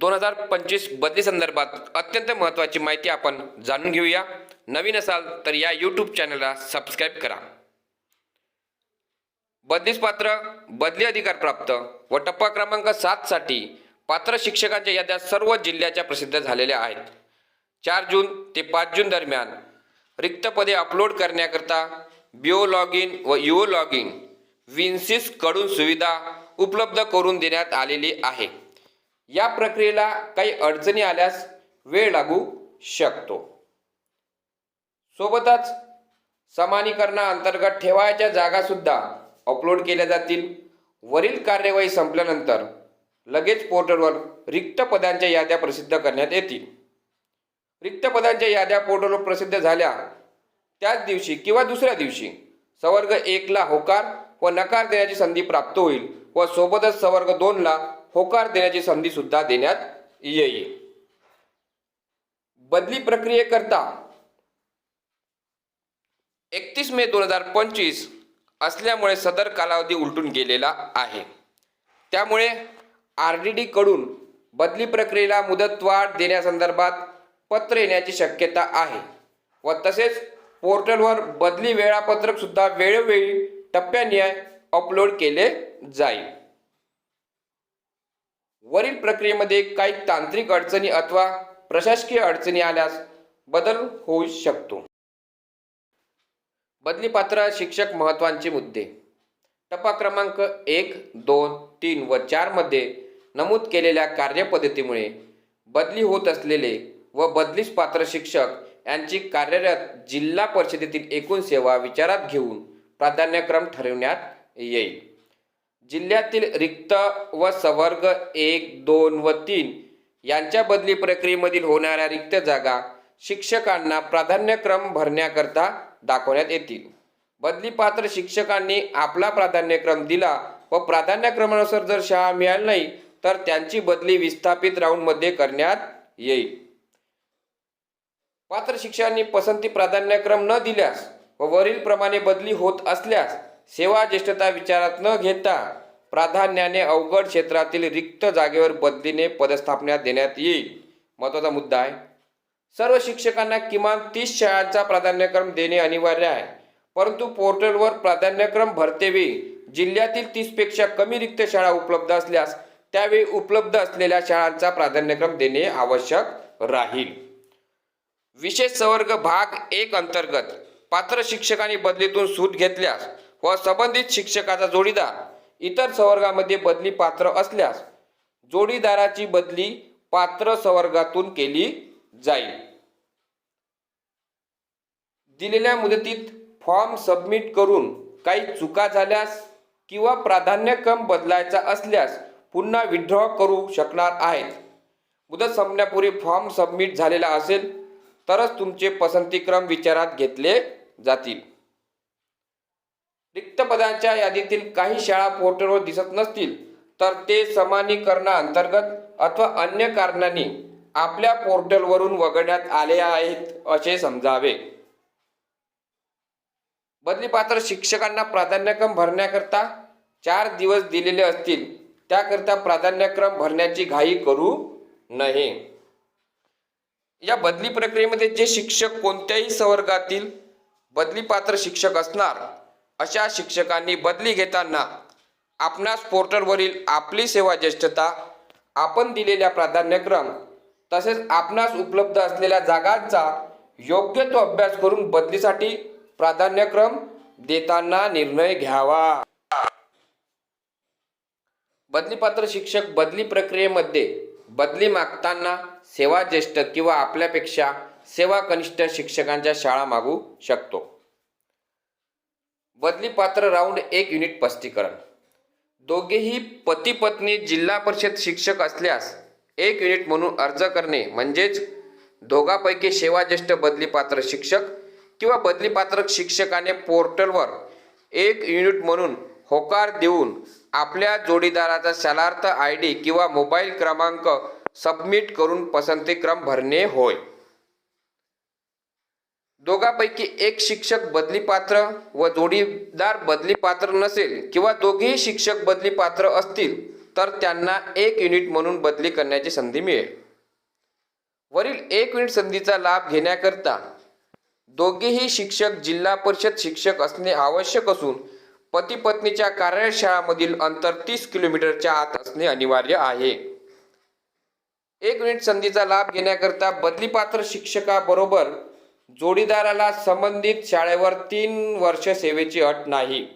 दोन हजार पंचवीस बदली संदर्भात अत्यंत महत्त्वाची माहिती आपण जाणून घेऊया. नवीन असाल तर या यूट्यूब चॅनलला सबस्क्राईब करा. बदलीस पात्र बदली अधिकार प्राप्त व टप्पा क्रमांक सातसाठी पात्र शिक्षकांच्या याद्या सर्व जिल्ह्याच्या प्रसिद्ध झालेल्या आहेत. चार जून ते पाच जून दरम्यान रिक्त पदे अपलोड करण्याकरता बिओ लॉग इन व युओ लॉग इन विन्सिसकडून सुविधा उपलब्ध करून देण्यात आलेली आहे. या प्रक्रियेला काही अडचणी आल्यास वेळ लागू शकतो. सोबतच समानीकरणाअंतर्गत ठेवायच्या जागासुद्धा अपलोड केल्या जातील. वरील कार्यवाही संपल्यानंतर लगेच पोर्टलवर रिक्त पदांच्या याद्या प्रसिद्ध करण्यात येतील. रिक्त पदांच्या याद्या पोर्टलवर प्रसिद्ध झाल्या त्याच दिवशी किंवा दुसऱ्या दिवशी सवर्ग एकला होकार व नकार देण्याची संधी प्राप्त होईल व सोबतच सवर्ग दोनला होकार देण्याची संधी सुद्धा देण्यात येईल. बदली प्रक्रियेकरता एकतीस मे दोन हजार पंचवीस असल्यामुळे सदर कालावधी उलटून गेलेला आहे. त्यामुळे आर डी डी कडून बदली प्रक्रियेला मुदतवाढ देण्यासंदर्भात पत्र येण्याची शक्यता आहे व तसेच पोर्टलवर बदली वेळापत्रक सुद्धा वेळोवेळी टप्प्यानिहाय अपलोड केले जाईल. वरील प्रक्रियेमध्ये काही तांत्रिक अडचणी अथवा प्रशासकीय अडचणी आल्यास बदल होऊ शकतो. बदलीपात्र शिक्षक महत्त्वाचे मुद्दे. टप्पा क्रमांक एक दोन तीन व चारमध्ये नमूद केलेल्या कार्यपद्धतीमुळे बदली होत असलेले व बदलीस पात्र शिक्षक यांची कार्यरत जिल्हा परिषदेतील एकूण सेवा विचारात घेऊन प्राधान्यक्रम ठरवण्यात येईल. जिल्ह्यातील रिक्त व सवर्ग एक दोन व तीन यांच्या बदली प्रक्रियेमधील होणाऱ्या रिक्त जागा शिक्षकांना प्राधान्यक्रम भरण्याकरता दाखवण्यात येतील. बदली पात्र शिक्षकांनी आपला प्राधान्यक्रम दिला व प्राधान्यक्रमानुसार जर शाळा मिळाली नाही तर त्यांची बदली विस्थापित राऊंडमध्ये करण्यात येईल. पात्र शिक्षकांनी पसंती प्राधान्यक्रम न दिल्यास व वरील प्रमाणे बदली होत असल्यास सेवा ज्येष्ठता विचारात न घेता प्राधान्याने अवघड क्षेत्रातील रिक्त जागेवर बदलीने पदस्थापना देण्यात येईल. महत्त्वाचा मुद्दा आहे. सर्व शिक्षकांना किमान तीस शाळांचा प्राधान्यक्रम देणे अनिवार्य आहे. परंतु पोर्टलवर प्राधान्यक्रम भरतेवेळी जिल्ह्यातील तीसपेक्षा कमी रिक्त शाळा उपलब्ध असल्यास त्यावेळी उपलब्ध असलेल्या शाळांचा प्राधान्यक्रम देणे आवश्यक राहील. विशेष संवर्ग भाग एक अंतर्गत पात्र शिक्षकांनी बदलीतून सूट घेतल्यास व संबंधित शिक्षकाचा जोडीदार इतर संवर्गामध्ये बदली पात्र असल्यास जोडीदाराची बदली पात्र संवर्गातून केली जाईल. दिलेल्या मुदतीत फॉर्म सबमिट करून काही चुका झाल्यास किंवा प्राधान्यक्रम बदलायचा असल्यास पुन्हा विड्रॉ करू शकणार आहेत. मुदत संपण्यापूर्वी फॉर्म सबमिट झालेला असेल तरच तुमचे पसंतीक्रम विचारात घेतले जातील. रिक्त पदांच्या यादीतील काही शाळा पोर्टलवर दिसत नसतील तर ते समानीकरणा अंतर्गत अथवा अन्य कारणांनी आपल्या पोर्टलवरून वगळण्यात आले आहेत असे समजावे. बदलीपात्र शिक्षकांना प्राधान्यक्रम भरण्याकरता चार दिवस दिलेले असतील त्याकरता प्राधान्यक्रम भरण्याची घाई करू नये. या बदली प्रक्रियेमध्ये जे शिक्षक कोणत्याही संवर्गातील बदलीपात्र शिक्षक असणार अशा शिक्षकांनी बदली घेताना आपणास पोर्टलवरील आपली सेवा ज्येष्ठता आपण दिलेल्या प्राधान्यक्रम तसेच आपणास उपलब्ध असलेल्या जागांचा योग्य तो अभ्यास करून बदलीसाठी प्राधान्यक्रम देताना निर्णय घ्यावा. बदलीपात्र शिक्षक बदली प्रक्रियेमध्ये बदली मागताना सेवा ज्येष्ठ किंवा आपल्यापेक्षा सेवा कनिष्ठ शिक्षकांच्या शाळा मागू शकतो. बदली पात्र राऊंड एक युनिट स्पष्टीकरण. दोघेही पती पत्नी जिल्हा परिषद शिक्षक असल्यास एक युनिट म्हणून अर्ज करणे म्हणजेच दोघांपैकी सेवाज्येष्ठ बदलीपात्र शिक्षक किंवा बदलीपात्र शिक्षकाने पोर्टलवर एक युनिट म्हणून होकार देऊन आपल्या जोडीदाराचा शालार्थ आय डी किंवा मोबाईल क्रमांक सबमिट करून पसंतीक्रम भरणे होय. दोघांपैकी एक शिक्षक बदली पात्र व जोडीदार बदली पात्र नसेल किंवा दोघेही शिक्षक बदली पात्र असतील तर त्यांना एक युनिट म्हणून बदली करण्याची संधी मिळेल. वरील एक युनिट संधीचा लाभ घेण्याकरता दोघेही शिक्षक जिल्हा परिषद शिक्षक असणे आवश्यक असून पती पत्नीच्या कार्यशाळामधील अंतर तीस किलोमीटरच्या आत असणे अनिवार्य आहे. एक युनिट संधीचा लाभ घेण्याकरता बदलीपात्र शिक्षकाबरोबर जोडीदाराला संबंधित शाळेवर तीन वर्ष सेवेची अट नाही.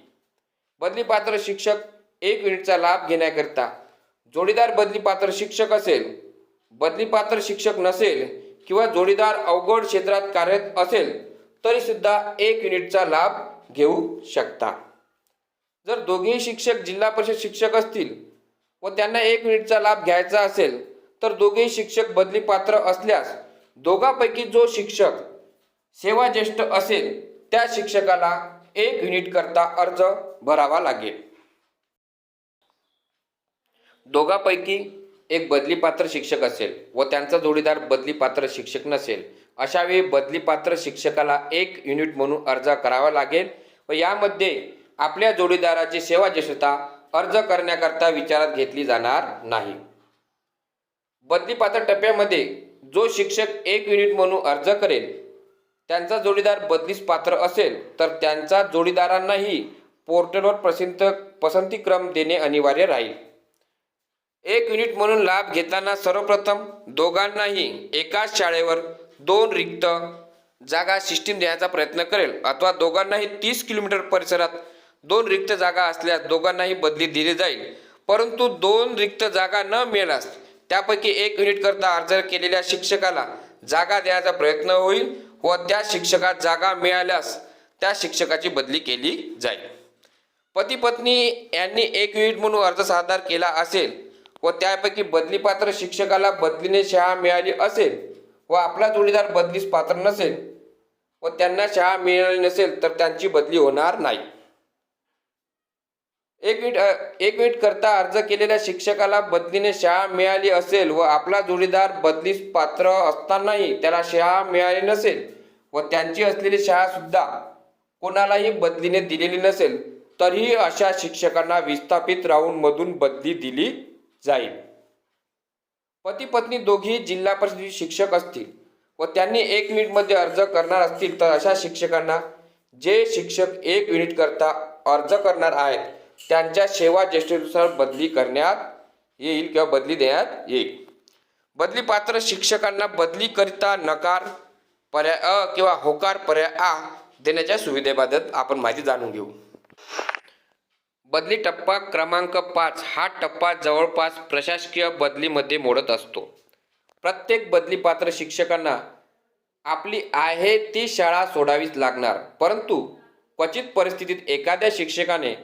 बदलीपात्र शिक्षक एक युनिटचा लाभ घेण्याकरिता. जोडीदार बदलीपात्र शिक्षक असेल बदलीपात्र शिक्षक नसेल किंवा जोडीदार अवघड क्षेत्रात कार्यरत असेल तरी सुद्धा एक युनिटचा लाभ घेऊ शकता. जर दोघेही शिक्षक जिल्हा परिषद शिक्षक असतील व त्यांना एक युनिटचा लाभ घ्यायचा असेल तर दोघेही शिक्षक बदलीपात्र असल्यास दोघांपैकी जो शिक्षक सेवा ज्येष्ठ असेल त्या शिक्षकाला एक युनिट करता अर्ज भरावा लागेल. दोघांपैकी एक बदलीपात्र शिक्षक असेल व त्यांचा जोडीदार बदलीपात्र शिक्षक नसेल अशावेळी बदली बदलीपात्र शिक्षकाला एक युनिट म्हणून अर्ज करावा लागेल व यामध्ये आपल्या जोडीदाराची सेवा ज्येष्ठता अर्ज करण्याकरता विचारात घेतली जाणार नाही. बदलीपात्र टप्प्यामध्ये जो शिक्षक एक युनिट म्हणून अर्ज करेल त्यांचा जोडीदार बदलीस पात्र असेल तर त्यांचा जोडीदारांनाही पोर्टलवर प्रसिद्ध पसंतीक्रम देणे अनिवार्य राहील. एक युनिट म्हणून लाभ घेताना सर्वप्रथम दोघांनाही एकाच शाळेवर दोन रिक्त जागा सिस्टीम देण्याचा प्रयत्न करेल अथवा दोघांनाही तीस किलोमीटर परिसरात दोन रिक्त जागा असल्यास दोघांनाही बदली दिली जाईल. परंतु दोन रिक्त जागा न मिळाल्यास त्यापैकी एक युनिट करता अर्ज केलेल्या शिक्षकाला जागा देण्याचा प्रयत्न होईल. व त्या शिक्षकात जागा मिळाल्यास त्या शिक्षकाची बदली केली जाईल. पती पत्नी यांनी एक युनिट म्हणून अर्ज सादर केला असेल व त्यापैकी बदलीपात्र शिक्षकाला बदलीने शाळा मिळाली असेल व आपला जोडीदार बदलीस पात्र नसेल व त्यांना शाळा मिळाली नसेल तर त्यांची बदली होणार नाही. एक मिनिट एक मिनिट करता अर्ज केलेल्या शिक्षकाला बदलीने शाळा मिळाली असेल व आपला जोडीदार बदलीस पात्र असतानाही त्याला शाळा मिळाली नसेल व त्यांची असलेली शाळा सुद्धा कोणालाही बदलीने दिलेली नसेल तरीही अशा शिक्षकांना विस्थापित राहून मधून बदली दिली जाईल. पती पत्नी दोघी जिल्हा परिषद शिक्षक असतील व त्यांनी एक मिनिटमध्ये अर्ज करणार असतील तर अशा शिक्षकांना जे शिक्षक एक युनिट करता अर्ज करणार आहेत त्यांच्या सेवा ज्येष्ठतेनुसार बदली करण्यात येईल किंवा बदली देण्यात येईल. बदली पात्र शिक्षकांना बदली करिता नकार पर्याय अ किंवा होकार पर्याय आ देण्याच्या सुविधेबाबत आपण माहिती जाणून घेऊ. बदली टप्पा क्रमांक पाच हा टप्पा जवळपास प्रशासकीय बदलीमध्ये मोडत असतो. प्रत्येक बदली पात्र शिक्षकांना आपली आहे ती शाळा सोडावीच लागणार परंतु क्वचित परिस्थितीत एखाद्या शिक्षकाने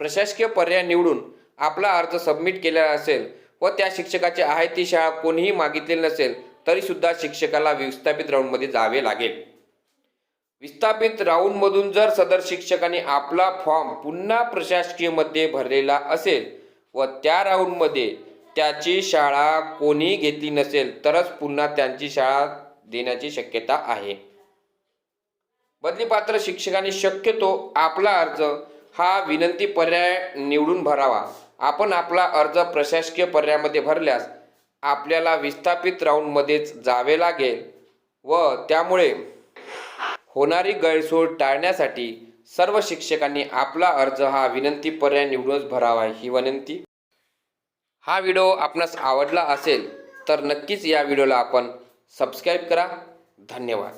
प्रशासकीय पर्याय निवडून आपला अर्ज सबमिट केलेला असेल व त्या शिक्षकाची आहे ती शाळा कोणीही मागितलेली नसेल तरीसुद्धा शिक्षकाला विस्थापित राऊंडमध्ये जावे लागेल. विस्थापित राऊंडमधून जर सदर शिक्षकाने आपला फॉर्म पुन्हा प्रशासकीयमध्ये भरलेला असेल व त्या राऊंडमध्ये त्याची शाळा कोणी घेतली नसेल तरच पुन्हा त्यांची शाळा देण्याची शक्यता आहे. बदलीपात्र शिक्षकाने शक्यतो आपला अर्ज हा विनंती पर्याय निवडून भरावा. आपण आपला अर्ज प्रशासकीय पर्यायामध्ये भरल्यास आपल्याला विस्थापित राऊंडमध्येच जावे लागेल व त्यामुळे होणारी गैरसोय टाळण्यासाठी सर्व शिक्षकांनी आपला अर्ज हा विनंती पर्याय निवडूनच भरावा ही विनंती. हा व्हिडिओ आपणास आवडला असेल तर नक्कीच या व्हिडिओला आपण सबस्क्राईब करा. धन्यवाद.